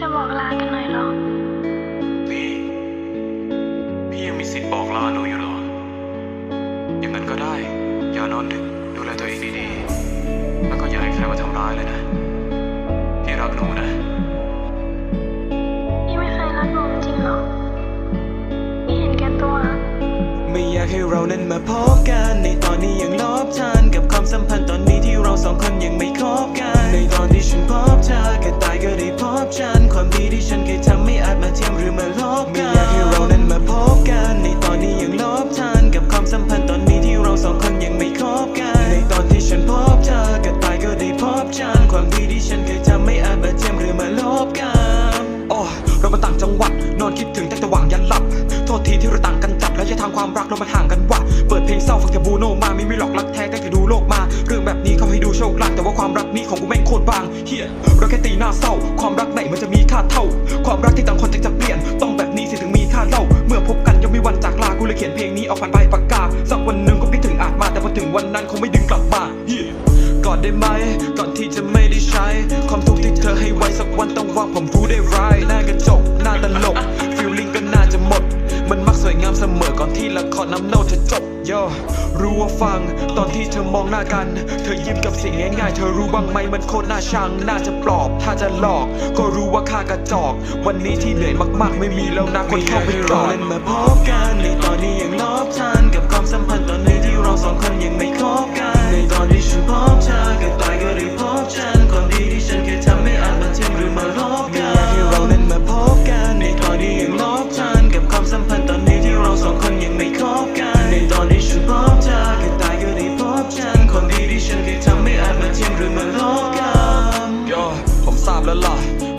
จะบอกลากันหน่อยเหรอ พี่ พี่ยังมีสิทธิ์บอกลาหนูอยู่เหรอ อย่างนั้นก็ได้ อย่านอนดึก ดูแลตัวเองดีๆ แล้วก็อย่าให้ใครมาทำร้ายเลยนะ พี่รักหนูนะ พี่ไม่เคยรักหนูจริงๆหรอ พี่เห็นแก่ตัว ไม่อยากให้เรานั้นมาพบกันในตอนนี้ยังลบ ความดีที่ฉันเคยทำไม่อาจมาเทียมหรือมาลบกันไม่อยากให้เรานั้นมาพบกัน ในตอนนี้ยังลบทันกับความสัมพันธ์ตอนนี้ที่เราสองคนยังไม่คบกัน ในตอนที่ฉันพบเธอก็ตายก็ได้พบฉันความดีที่ฉันเคยทำไม่อาจมาเทียมหรือมาลบกันโอ้เรามาต่างจังหวัดนอนคิดถึงแต่สว่างยันหลับ โทษทีที่เราต่างกันจัดแล้วจะทางความรักเรามันห่างกันว่ะเปิดเพลงเศร้าฟังแต่บูโนมาไม่มีหลอกรักแท้ตั้งแต่ รักแต่ว่าความรักนี้ของกูแม่งโคตรบางเฮียเราแค่ตีหน้าเศร้า ความรักไหนมันจะมีค่าเท่า ความรักที่ต่างคนจะจะเปลี่ยน ต้องแบบนี้สิถึงมีค่าเล่า เมื่อพบกันยังไม่วันจากลากูเลยเขียนเพลงนี้ออกผ่านใบปากกาสักวันหนึ่งก็คิดถึงอาจมาแต่พอถึงวันนั้นคงไม่ดึงกลับมาเฮียก่อนได้ไหมก่อนที่จะไม่ได้ใช้ ความทุกข์ที่เธอให้ไว้สักวันต้องวางผมรู้ำเน่าจะจบย่อรู้ว่าฟังตอนที่เธอมองหน้ากัน เธอยิ้มกับเสียงง่ายๆ เธอรู้บ้างไหมมันโคตรน่าชัง น่าจะปลอบ ถ้าจะหลอก ก็รู้ว่าค่ากระจอก วันนี้ที่เหนื่อยมากๆ ไม่มีแล้วนะคนเข้าไปกเรอดเล่นมาพบกันในตอนนี้ยังลบทันกับความสัมพันธ์ตอนนี้ที่เราสองคนยังไม่คบกัน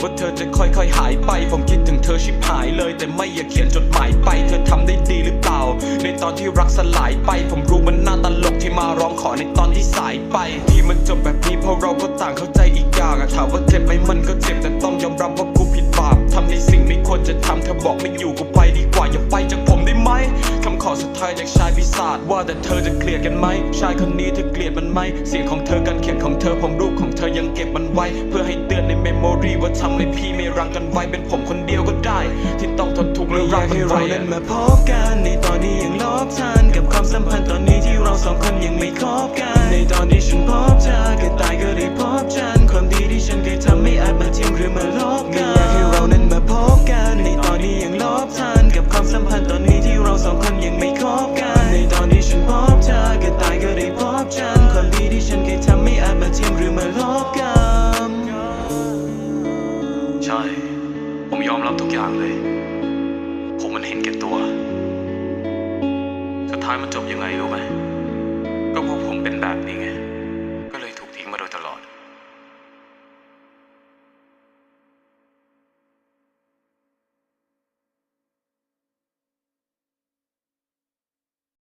ว่าเธอจะค่อยๆหายไป ผมคิดถึงเธอชิบหายเลย แต่ไม่อยากเขียนจดหมายไป เธอทำได้ดีหรือเปล่า ในตอนที่รักสลายไป ผมรู้มันน่าตลกที่มาร้องขอในตอนที่สายไป ที่มันจบแบบนี้เพราะเราก็ต่างเข้าใจอีกอย่างถามว่าเจ็บไหมมันก็เจ็บแต่ต้องยอมรับว่ากูผิดบาปทำในสิ่งไม่ควรจะทำเธอบอกไม่อยู่กูไปดีกว่าอย่าไปจากผ คำขอสุดท้ายจากชายปีศาจว่าแต่เธอจะเกลียดกันไหม ชายคนนี้เธอเกลียดมันไหม เสียงของเธอการเขียนของเธอผมรูปของเธอยังเก็บมันไว้ เพื่อให้เตือนในเมมโมรีว่าทำให้พี่ไม่รังกันไว้เป็นผมคนเดียวก็ได้ ที่ต้องทนทุกข์และรักกันให้ไว้เรานั้นมาพบกันในตอนนี้ยังลบทันกับความสัมพันธ์ตอนนี้ที่เราสองคนยังไม่คบกัน ในตอนที่ฉันพบเธอก็ตายก็ได้พบฉันความดีที่ฉันเคยทำไม่อาจมาเทียมหรือมาล เห็นแก่ตัว สุดท้ายมันจบยังไงรู้ไหม ก็พวกผมเป็นแบบนี้